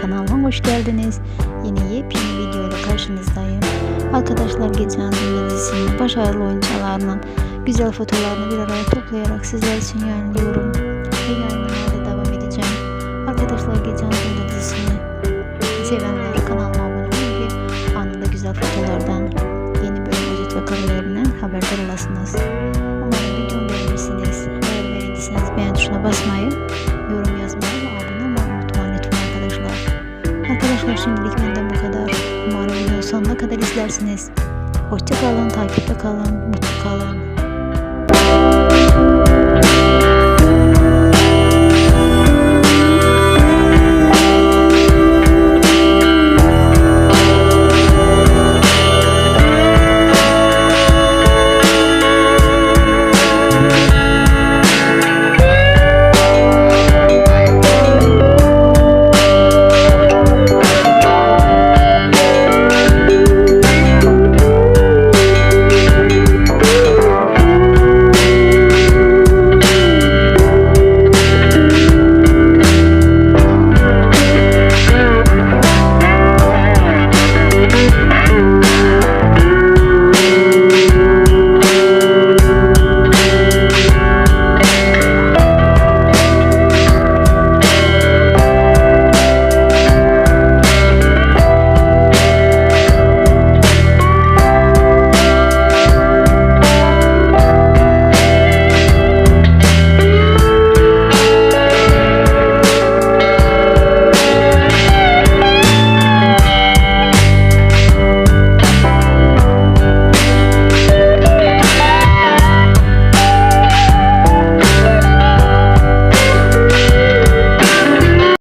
kanalıma hoş geldiniz. Yeni yepyeni video karşınızdayım. Arkadaşlar geçen gün dizisinin başarılı oyuncularının güzel fotoğraflarını bir araya toplayarak sizler için yayınlıyorum. Ve yayınlamaya da devam edeceğim. Arkadaşlar geçen gün dizisini sevenler kanalıma abone olun ve anında güzel fotoğraflardan yeni bölüm özet ve karelerinden haberdar olasınız. Umarım videomu beğenirsiniz. Arkadaşlar şimdilik benden bu kadar. Umarım videonun sonuna kadar izlersiniz. Hoşçakalın, takipte kalın, mutlu kalın.